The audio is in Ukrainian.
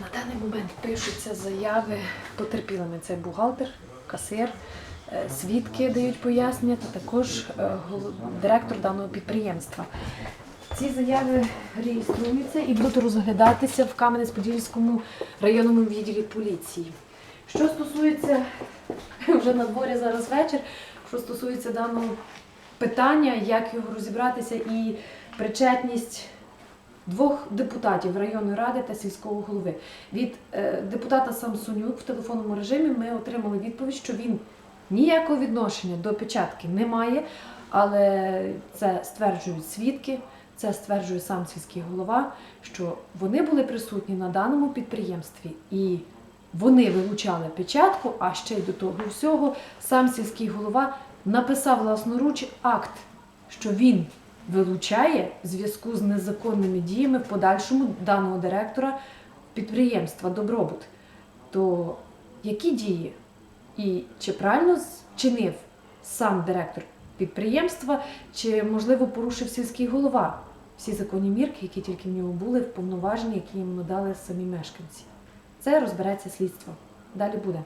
На даний момент пишуться заяви потерпілими. Це бухгалтер, касир, е, свідки дають пояснення та також е, директор даного підприємства. Ці заяви реєструються і будуть розглядатися в Кам'янець-Подільському районному відділі поліції. Що стосується вже на дворі зараз вечір, що стосується даного питання, як його розібратися і причетність двох депутатів районної ради та сільського голови. Від е, депутата Самсонюк в телефонному режимі ми отримали відповідь, що він ніякого відношення до печатки не має, але це стверджують свідки, це стверджує сам сільський голова, що вони були присутні на даному підприємстві і вони вилучали печатку, а ще й до того всього сам сільський голова написав власноруч акт, що він вилучає в зв'язку з незаконними діями в подальшому даного директора підприємства Добробут. То які дії і чи правильно чинив сам директор підприємства, чи можливо порушив сільський голова всі законні мірки, які тільки в нього були, в повноваженні, які йому надали самі мешканці? Це розбереться слідство. Далі буде.